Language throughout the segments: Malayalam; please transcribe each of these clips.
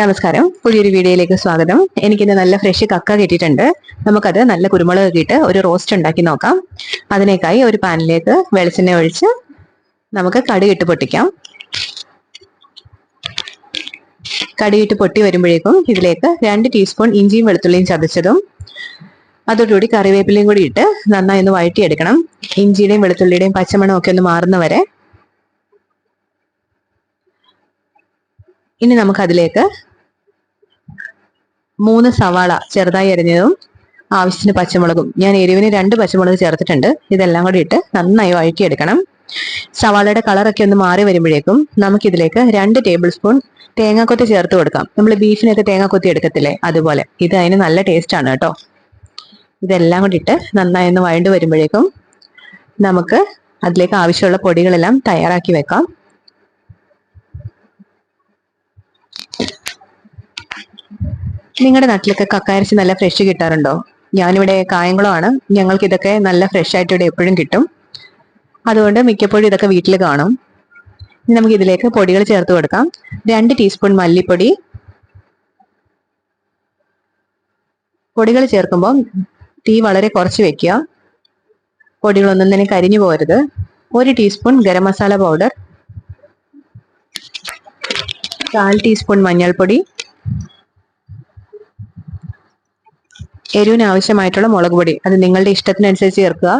നമസ്കാരം. പുതിയൊരു വീഡിയോയിലേക്ക് സ്വാഗതം. എനിക്കിന്ന് നല്ല ഫ്രഷ് കക്ക കിട്ടിയിട്ടുണ്ട്. നമുക്കത് നല്ല കുരുമുളക് ഇട്ട് ഒരു റോസ്റ്റ് ഉണ്ടാക്കി നോക്കാം. അതിനേക്കായി ഒരു പാനിലേക്ക് വെളിച്ചെണ്ണ ഒഴിച്ച് നമുക്ക് കടുകിട്ട് പൊട്ടിക്കാം. കടുകിട്ട് പൊട്ടി വരുമ്പോഴേക്കും ഇതിലേക്ക് രണ്ട് ടീസ്പൂൺ ഇഞ്ചിയും വെളുത്തുള്ളിയും ചതച്ചതും അതോടുകൂടി കറിവേപ്പിലയും കൂടി ഇട്ട് നന്നായി ഒന്ന് വഴറ്റിയെടുക്കണം. ഇഞ്ചിയുടെയും വെളുത്തുള്ളിയുടെയും പച്ചമണം ഒക്കെ ഒന്ന് മാറുന്നവരെ ഇനി നമുക്ക് അതിലേക്ക് മൂന്ന് സവാള ചെറുതായി അരിഞ്ഞതും ആവശ്യത്തിന് പച്ചമുളകും. ഞാൻ എരിവിന് രണ്ട് പച്ചമുളക് ചേർത്തിട്ടുണ്ട്. ഇതെല്ലാം കൂടി ഇട്ട് നന്നായി വഴറ്റിയെടുക്കണം. സവാളയുടെ കളറൊക്കെ ഒന്ന് മാറി വരുമ്പോഴേക്കും നമുക്കിതിലേക്ക് രണ്ട് ടേബിൾ സ്പൂൺ തേങ്ങാക്കൊത്തി ചേർത്ത് കൊടുക്കാം. നമ്മൾ ബീഫിനൊക്കെ തേങ്ങാക്കൊത്തി എടുക്കത്തില്ലേ? അതുപോലെ. ഇത് അതിന് നല്ല ടേസ്റ്റ് ആണ് കേട്ടോ. ഇതെല്ലാം കൂടി ഇട്ട് നന്നായി ഒന്ന് വഴണ്ടു വരുമ്പോഴേക്കും നമുക്ക് അതിലേക്ക് ആവശ്യമുള്ള പൊടികളെല്ലാം തയ്യാറാക്കി വെക്കാം. നിങ്ങളുടെ നാട്ടിലൊക്കെ കക്കയരച്ച് നല്ല ഫ്രഷ് കിട്ടാറുണ്ടോ? ഞാനിവിടെ കായംകുളമാണ്. ഞങ്ങൾക്ക് ഇതൊക്കെ നല്ല ഫ്രഷ് ആയിട്ട് ഇവിടെ എപ്പോഴും കിട്ടും. അതുകൊണ്ട് മിക്കപ്പോഴും ഇതൊക്കെ വീട്ടിൽ കാണും. നമുക്ക് ഇതിലേക്ക് പൊടികൾ ചേർത്ത് കൊടുക്കാം. രണ്ട് ടീസ്പൂൺ മല്ലിപ്പൊടി. പൊടികൾ ചേർക്കുമ്പോൾ തീ വളരെ കുറച്ച് വെക്കുക. പൊടികളൊന്നും തന്നെ കരിഞ്ഞു പോരുത് ഒരു ടീസ്പൂൺ ഗരം മസാല പൗഡർ കാൽ ടീസ്പൂൺ മഞ്ഞൾപ്പൊടി. എരിവിന് ആവശ്യമായിട്ടുള്ള മുളക് പൊടി. അത് നിങ്ങളുടെ ഇഷ്ടത്തിനനുസരിച്ച് ചേർക്കുക.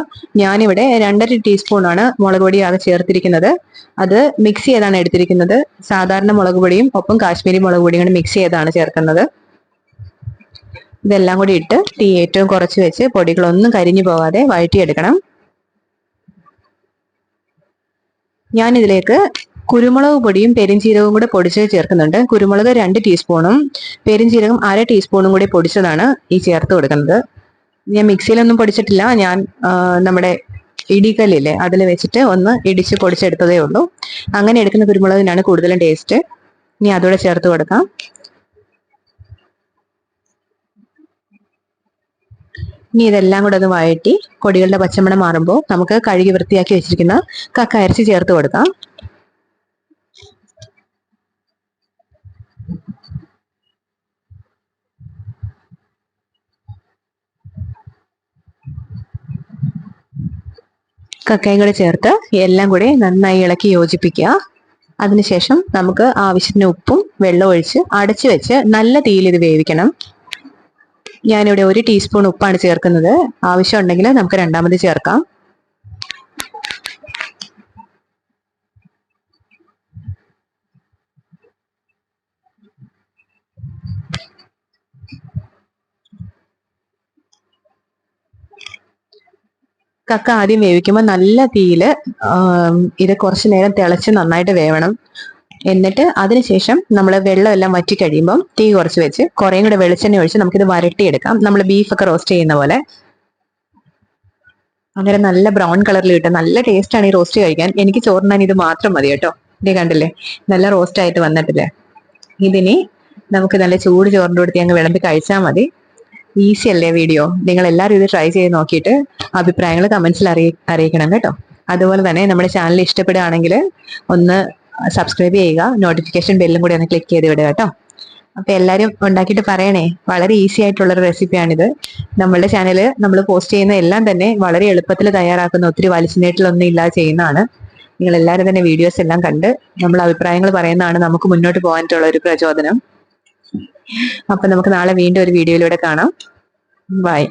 ഞാനിവിടെ രണ്ടര ടീസ്പൂൺ ആണ് മുളക് പൊടി ആകെ ചേർത്തിരിക്കുന്നത്. അത് മിക്സ് ചെയ്താണ് എടുത്തിരിക്കുന്നത്. സാധാരണ മുളക് പൊടിയും ഒപ്പം കാശ്മീരി മുളക് പൊടിയും കൂടി മിക്സ് ചെയ്താണ് ചേർക്കുന്നത്. ഇതെല്ലാം കൂടി ഇട്ട് തീ ഏറ്റവും കുറച്ച് വെച്ച് പൊടികളൊന്നും കരിഞ്ഞു പോകാതെ വഴറ്റിയെടുക്കണം. ഞാനിതിലേക്ക് കുരുമുളക് പൊടിയും പെരിഞ്ചീരകവും കൂടെ പൊടിച്ച് ചേർക്കുന്നുണ്ട്. കുരുമുളക് രണ്ട് ടീസ്പൂണും പെരിഞ്ചീരകം അര ടീസ്പൂണും കൂടി പൊടിച്ചതാണ് ഈ ചേർത്ത് കൊടുക്കുന്നത്. ഞാൻ മിക്സിയിലൊന്നും പൊടിച്ചിട്ടില്ല. ഞാൻ നമ്മുടെ ഇടിക്കല്ലില്ലേ അതിൽ വെച്ചിട്ട് ഒന്ന് ഇടിച്ച് പൊടിച്ചെടുത്തതേ ഉള്ളൂ. അങ്ങനെ എടുക്കുന്ന കുരുമുളകിനാണ് കൂടുതലും ടേസ്റ്റ് ഇനി അതോടെ ചേർത്ത് കൊടുക്കാം. ഇനി ഇതെല്ലാം കൂടെ ഒന്ന് വഴറ്റി കൊടികളുടെ പച്ചമണം മാറുമ്പോൾ നമുക്ക് കഴുകി വൃത്തിയാക്കി വെച്ചിരിക്കുന്ന കക്ക അരച്ച് ചേർത്ത് കൊടുക്കാം. കക്കയും കൂടെ ചേർത്ത് എല്ലാം കൂടി നന്നായി ഇളക്കി യോജിപ്പിക്കുക. അതിനുശേഷം നമുക്ക് ആവശ്യത്തിന് ഉപ്പും വെള്ളം ഒഴിച്ച് അടച്ചു വെച്ച് നല്ല തീയിൽ ഇത് വേവിക്കണം. ഞാനിവിടെ ഒരു ടീസ്പൂൺ ഉപ്പാണ് ചേർക്കുന്നത്. ആവശ്യമുണ്ടെങ്കിൽ നമുക്ക് രണ്ടാമത് ചേർക്കാം. കക്ക ആദ്യം വേവിക്കുമ്പോൾ നല്ല തീയിൽ ഇത് കുറച്ച് നേരം തിളച്ച് നന്നായിട്ട് വേവണം. എന്നിട്ട് അതിനുശേഷം നമ്മൾ വെള്ളം എല്ലാം വറ്റി കഴിയുമ്പോൾ തീ കുറച്ച് വെച്ച് കുറേയും കൂടെ വെളിച്ചെണ്ണ ഒഴിച്ച് നമുക്കിത് വരട്ടിയെടുക്കാം. നമ്മൾ ബീഫൊക്കെ റോസ്റ്റ് ചെയ്യുന്ന പോലെ. അങ്ങനെ നല്ല ബ്രൗൺ കളറിൽ കിട്ടും. നല്ല ടേസ്റ്റാണ് ഈ റോസ്റ്റ് കഴിക്കാൻ. എനിക്ക് ചോറിനാൻ ഇത് മാത്രം മതി കേട്ടോ. ഇതേ കണ്ടില്ലേ? നല്ല റോസ്റ്റ് ആയിട്ട് വന്നിട്ടില്ലേ? ഇതിനി നമുക്ക് നല്ല ചൂട് ചോറിന്റെ കൊടുത്ത് അങ്ങ് വിളമ്പി കഴിച്ചാൽ മതി. ഈസി അല്ലേ വീഡിയോ നിങ്ങൾ എല്ലാവരും ഇത് ട്രൈ ചെയ്ത് നോക്കിയിട്ട് അഭിപ്രായങ്ങൾ കമൻസിൽ അറിയി അറിയിക്കണം കേട്ടോ. അതുപോലെ തന്നെ നമ്മുടെ ചാനൽ ഇഷ്ടപ്പെടുകയാണെങ്കിൽ ഒന്ന് സബ്സ്ക്രൈബ് ചെയ്യുക നോട്ടിഫിക്കേഷൻ ബെല്ലും കൂടി ഒന്ന് ക്ലിക്ക് ചെയ്ത് വിടുക കേട്ടോ. അപ്പോൾ എല്ലാവരും ഉണ്ടാക്കിയിട്ട് പറയണേ വളരെ ഈസി ആയിട്ടുള്ള ഒരു റെസിപ്പിയാണിത് നമ്മളുടെ ചാനൽ നമ്മൾ പോസ്റ്റ് ചെയ്യുന്ന എല്ലാം തന്നെ വളരെ എളുപ്പത്തിൽ തയ്യാറാക്കുന്ന ഒത്തിരി വലിച്ചുനീട്ടിലൊന്നും ഇല്ലാതെ ചെയ്യുന്നതാണ്. നിങ്ങൾ എല്ലാവരും തന്നെ വീഡിയോസ് എല്ലാം കണ്ട് നമ്മൾ അഭിപ്രായങ്ങൾ പറയുന്നതാണ് നമുക്ക് മുന്നോട്ട് പോകാനായിട്ടുള്ള ഒരു പ്രചോദനം. അപ്പൊ നമുക്ക് നാളെ വീണ്ടും ഒരു വീഡിയോയിലൂടെ കാണാം. ബൈ.